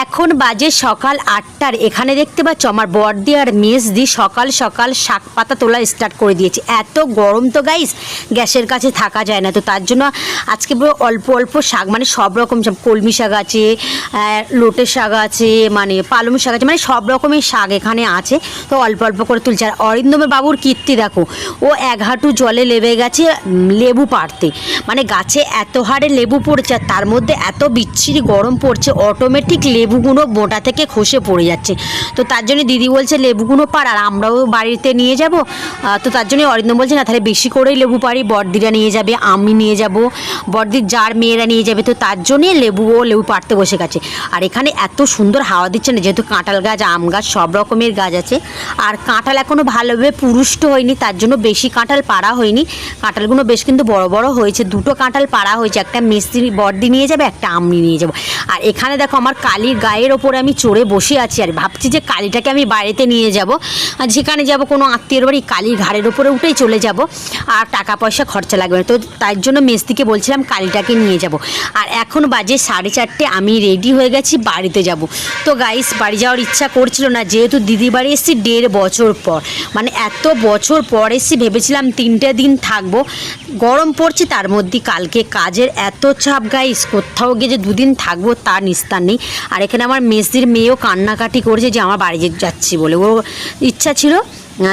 এখন বাজে সকাল আটটার। এখানে দেখতে পাচ্ছ আমার বর্দি আর মেস দি সকাল সকাল শাক পাতা তোলা স্টার্ট করে দিয়েছে। এত গরম তো গাইস গ্যাসের কাছে থাকা যায় না। তো তার জন্য আজকে পুরো অল্প অল্প শাক মানে সব রকম সব কলমি শাক আছে লোটে শাক আছে মানে পালং শাক আছে মানে সব রকমের শাক এখানে আছে। তো অল্প অল্প করে তুলছে। আর অরিন্দমের বাবুর কীর্তি দেখো, ও এক হাঁটু জলে লেবে গেছে লেবু পাড়তে। মানে গাছে এত হারে লেবু পড়ছে, আর তার মধ্যে এত বিচ্ছিরি গরম পড়ছে অটোমেটিক লেবুগুলো মোটা থেকে খসে পড়ে যাচ্ছে। তো তার জন্য দিদি বলছে লেবুগুলো পার, আর আমরাও বাড়িতে নিয়ে যাব। তো তার জন্য অরিন্দম বলছে, না, তাহলে বেশি করেই লেবু পারি বর্দিরা নিয়ে যাবে, আমি নিয়ে যাব। বর্দির যার মেয়েরা নিয়ে যাবে, তো তার জন্যই লেবু ও লেবু পাড়তে বসে গেছে। আর এখানে এত সুন্দর হাওয়া দিচ্ছে না, যেহেতু কাঁঠাল গাছ, আম গাছ, সব রকমের গাছ আছে। আর কাঁঠাল এখনও ভালোভাবে পুরুষ্ট হয়নি, তার জন্য বেশি কাঁঠাল পাড়া হয়নি। কাঁঠালগুলো বেশ কিন্তু বড় বড় হয়েছে, দুটো কাঁঠাল পাড়া হয়েছে, একটা মিস্ত্রি বর্দি নিয়ে যাবে, একটা আমি নিয়ে যাব। আর এখানে দেখো, আমার কালির গায়ের ওপরে আমি চড়ে বসে আছি আর ভাবছি যে কালীটাকে আমি বাড়িতে নিয়ে যাব। আর যেখানে যাব কোনো আত্মীয়ের বাড়ি কালীর ঘাড়ের ওপরে উঠেই চলে যাব। আর টাকা পয়সা খরচা লাগবে না। তো তার জন্য মেস্তিকে বলছিলাম কালীটাকে নিয়ে যাব। আর এখন বাজে সাড়ে চারটে, আমি রেডি হয়ে গেছি, বাড়িতে যাব। তো গাইস বাড়ি যাওয়ার ইচ্ছা করছিল না, যেহেতু দিদি বাড়ি এসেছি দেড় বছর পর। মানে এত বছর পর এসেছি, ভেবেছিলাম তিনটে দিন থাকব। গরম পড়ছে, তার মধ্যে কালকে কাজের এত চাপ গাইস কোথাও গিয়ে যে দুদিন থাকব, তার নিস্তার নেই। আর এখানে আমার মেসির মেয়েও কান্নাকাটি করেছে যে আমার বাড়ি যাচ্ছি বলে। ও ইচ্ছা ছিল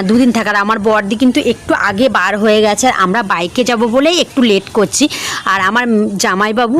দুদিন থাকার আমার বর্দি কিন্তু একটু আগে বার হয়ে গেছে, আর আমরা বাইকে যাব বলেই একটু লেট করছি। আর আমার জামাইবাবু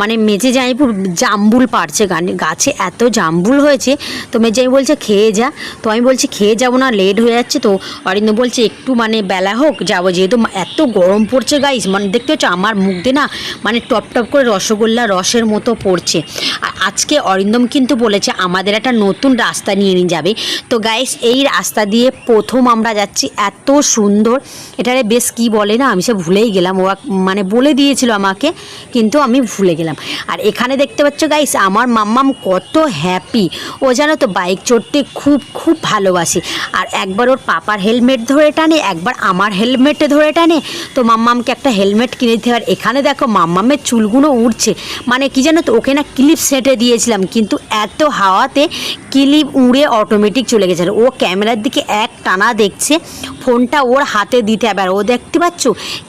মানে মেজে জামাইবাবু জাম্বুল পারছে গাছে এত জাম্বুল হয়েছে, তো মেজাই বলছে, খেয়ে যা। তো আমি বলছি, খেয়ে যাব না লেট হয়ে যাচ্ছে তো। অরিন্দ বলছে, একটু মানে বেলা হোক, যাব যেহেতু এত গরম পড়ছে গাইস মানে দেখতে হচ্ছে আমার মুখ দিয়ে না মানে টপ টপ করে রসগোল্লা রসের মতো পড়ছে। আর আজকে অরিন্দম কিন্তু বলেছে, আমাদের একটা নতুন রাস্তা নিয়ে নিয়ে যাবে। তো গাইস, এই রাস্তা দিয়ে প্রথম আমরা যাচ্ছি। এত সুন্দর। এটারে বেশ কি বলে না? আমি সে ভুলেই গেলাম। ও মানে বলে দিয়েছিল আমাকে, কিন্তু আমি ভুলে গেলাম। আর এখানে দেখতে পাচ্ছ গাইস আমার মাম্মাম কত হ্যাপি ও জানো তো বাইক চড়তে খুব খুব ভালোবাসে। আর একবার ওর পাপার হেলমেট ধরে টানে, একবার আমার হেলমেটে ধরে টানে। তো মাম্মামকে একটা হেলমেট কিনে দিতে আর এখানে দেখো, মাম্মামের চুলগুলো উড়ছে। মানে কি জানো তো, ওকে না ক্লিপ সেটে দিয়েছিলাম, কিন্তু এত হাওয়াতে ক্লিপ উড়ে অটোমেটিক চলে গেছে। ও ক্যামেরার দিকে এক টানা দেখছে, ফোনটা ওর হাতে দিতে হবে। আর ও দেখতে পাচ্ছ,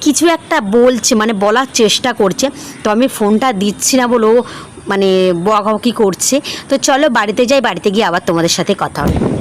কিছু একটা বলছে মানে বলার চেষ্টা করছে। তো আমি ফোনটা দিচ্ছি না বলে ও মানে বকাবকি করছে। তো চলো বাড়িতে যাই, বাড়িতে গিয়ে আবার তোমাদের সাথে কথা হবে।